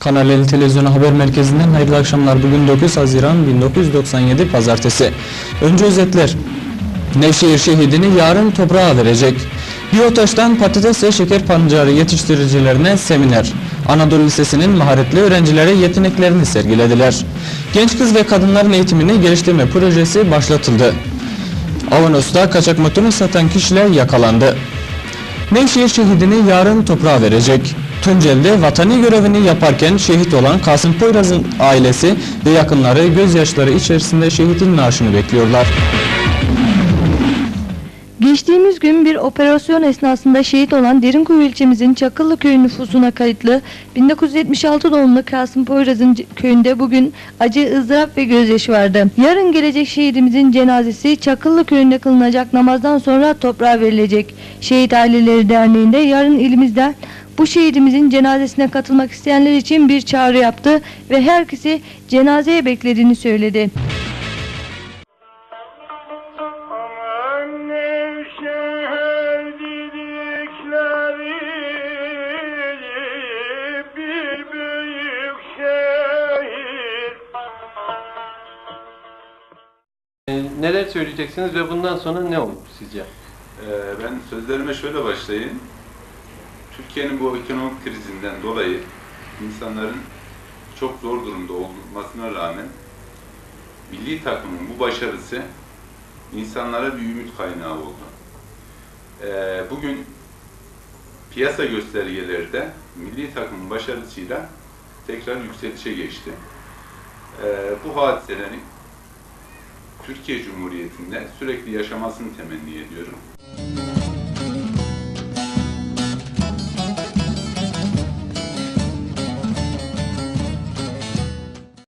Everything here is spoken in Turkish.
Kanal 50 Televizyonu Haber Merkezi'nden hayırlı akşamlar. Bugün 9 Haziran 1997 Pazartesi. Önce özetler. Nevşehir şehidini yarın toprağa verecek. Biyotaş'tan patates ve şeker pancarı yetiştiricilerine seminer. Anadolu Lisesi'nin maharetli öğrencileri yeteneklerini sergilediler. Genç kız ve kadınların eğitimini geliştirme projesi başlatıldı. Avanos'ta kaçak motoru satan kişiler yakalandı. Nevşehir şehidini yarın toprağa verecek. Tunceli'de vatani görevini yaparken şehit olan Kasım Poyraz'ın ailesi ve yakınları gözyaşları içerisinde şehitin naaşını bekliyorlar. Geçtiğimiz gün bir operasyon esnasında şehit olan Derinkuyu ilçemizin Çakıllı köyü nüfusuna kayıtlı 1976 doğumlu Kasım Poyraz'ın köyünde bugün acı ızdırap ve gözyaşı vardı. Yarın gelecek şehidimizin cenazesi Çakıllı köyünde kılınacak namazdan sonra toprağa verilecek. Şehit Aileleri Derneği'nde yarın ilimizden bu şehidimizin cenazesine katılmak isteyenler için bir çağrı yaptı ve herkesi cenazeye beklediğini söyledi. Ee, Neler söyleyeceksiniz ve bundan sonra ne olur sizce? Ee, Ben sözlerime şöyle başlayayım. Türkiye'nin bu ekonomik krizinden dolayı insanların çok zor durumda olmasına rağmen milli takımın bu başarısı insanlara bir ümit kaynağı oldu. Ee, Bugün piyasa göstergeleri de milli takımın başarısıyla tekrar yükselişe geçti. Ee, Bu hadiselerin Türkiye Cumhuriyeti'nde sürekli yaşamasını temenni ediyorum.